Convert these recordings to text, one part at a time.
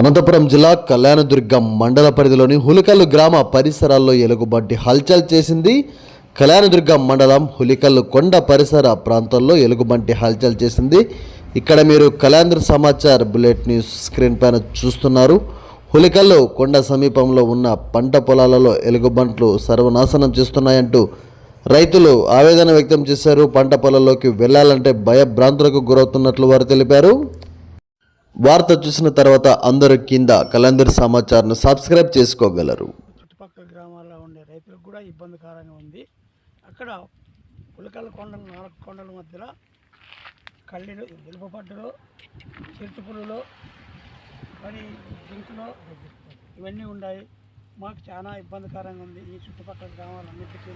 అనంతపురం జిల్లా కళ్యాణదుర్గం మండల పరిధిలోని హులికల్లు గ్రామ పరిసరాల్లో ఎలుగుబంటి హల్చల్ చేసింది. కళ్యాణదుర్గం మండలం హులికల్లు కొండ పరిసర ప్రాంతాల్లో ఎలుగుబంటి హల్చల్ చేసింది. ఇక్కడ మీరు కళ్యాణ సమాచార్ బులెట్ న్యూస్ స్క్రీన్ పైన చూస్తున్నారు. హులికల్లు కొండ సమీపంలో ఉన్న పంట పొలాలలో ఎలుగుబంట్లు సర్వనాశనం చేస్తున్నాయంటూ రైతులు ఆవేదన వ్యక్తం చేశారు. పంట పొలాల్లోకి వెళ్ళాలంటే భయభ్రాంతులకు గురవుతున్నట్లు వారు తెలిపారు. వార్త చూసిన తర్వాత అందరూ కింద కలందర్ సమాచారం సబ్స్క్రైబ్ చేసుకోగలరు. చుట్టుపక్కల గ్రామాల్లో ఉండే రైతులకు కూడా ఇబ్బందికరంగా ఉంది. అక్కడ పులకల కొండలు నాలుగు కొండల మధ్యలో కళ్ళీలు ఎలుపపడ్డలు చిరుతుపులు మరి జింకులో ఇవన్నీ ఉన్నాయి. మాకు చాలా ఇబ్బందికరంగా ఉంది ఈ చుట్టుపక్కల గ్రామాలన్నిటికీ.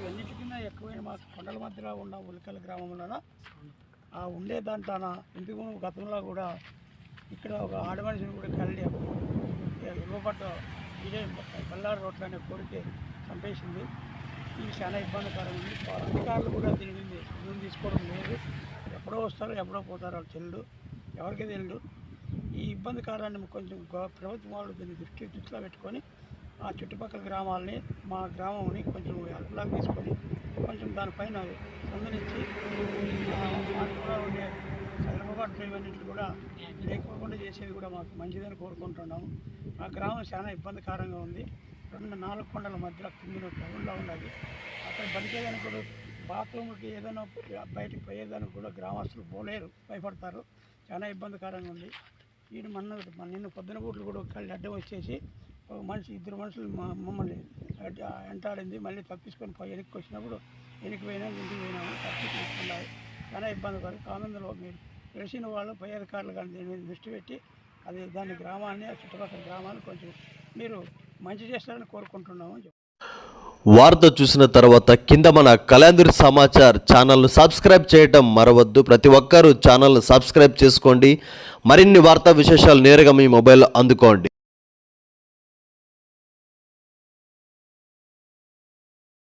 ఇవన్నిటికీ ఎక్కువైన మాకు కొండల మధ్యలో ఉన్న ఉలికల గ్రామంలో ఉండే దాంట్లోన ఇంటి ముందు గతంలో కూడా ఇక్కడ ఒక ఆడమనిషిని కూడా కళ్ళి ఇవ్వబట్ట ఇదే బల్లారు రోడ్లు అనే కోరిక చంపేసింది. ఇది చాలా ఇబ్బందికరం ఉంది. అధికారులు కూడా దీని మీద ముందు తీసుకోవడం లేదు. ఎప్పుడో వస్తారో ఎప్పుడో పోతారో వాళ్ళు తెలియదు ఎవరికి తెలియదు ఈ ఇబ్బందికరాన్ని కొంచెం ప్రభుత్వం వాళ్ళు దీన్ని దృష్టి దృష్టిలో పెట్టుకొని ఆ చుట్టుపక్కల గ్రామాలని మా గ్రామంని కొంచెం హెల్ప్లాగా తీసుకొని కొంచెం దానిపైన స్పందనించి ఆ, కూడా ఉండే సదరపట్లు ఇవన్నింటిని కూడా లేకపోకుండా చేసేది కూడా మాకు మంచిదని కోరుకుంటున్నాము. మా గ్రామం చాలా ఇబ్బందికరంగా ఉంది. రెండు నాలుగు కొండల మధ్యలో కింద టౌన్లో ఉన్నది. అక్కడ బతికేదానికి కూడా బాత్రూమ్కి ఏదైనా బయటకు పోయేదానికి కూడా గ్రామస్తులు పోలేరు భయపడతారు. చాలా ఇబ్బందికరంగా ఉంది. ఈయన మొన్న మన నిన్న పొద్దున బూట్లు కూడా ఒకళ్ళు అడ్డం వచ్చేసి ఒక మనిషి ఇద్దరు మనుషులు మమ్మల్ని వెంటాడింది మళ్ళీ తప్పించుకొని పోయి వెనక్కి వచ్చినప్పుడు వెనక్కి పోయినా ఇంటికి పోయినాము తప్పించుకున్నాయి చాలా ఇబ్బందికరం కామెందులో మీరు తెలిసిన వాళ్ళు పై అధికారులు కానీ దీని మీద దృష్టి పెట్టి అది దాని గ్రామాన్ని చుట్టుపక్కల గ్రామాన్ని కొంచెం మీరు మంచి చేస్తారని కోరుకుంటున్నాము. వార్త చూసిన తర్వాత కింద మన కలాందర్ సమాచార్ ఛానల్ను సబ్స్క్రైబ్ చేయటం మరవద్దు. ప్రతి ఒక్కరూ ఛానల్ను సబ్స్క్రైబ్ చేసుకోండి. మరిన్ని వార్తా విశేషాలు నేరుగా మీ మొబైల్లో అందుకోండి.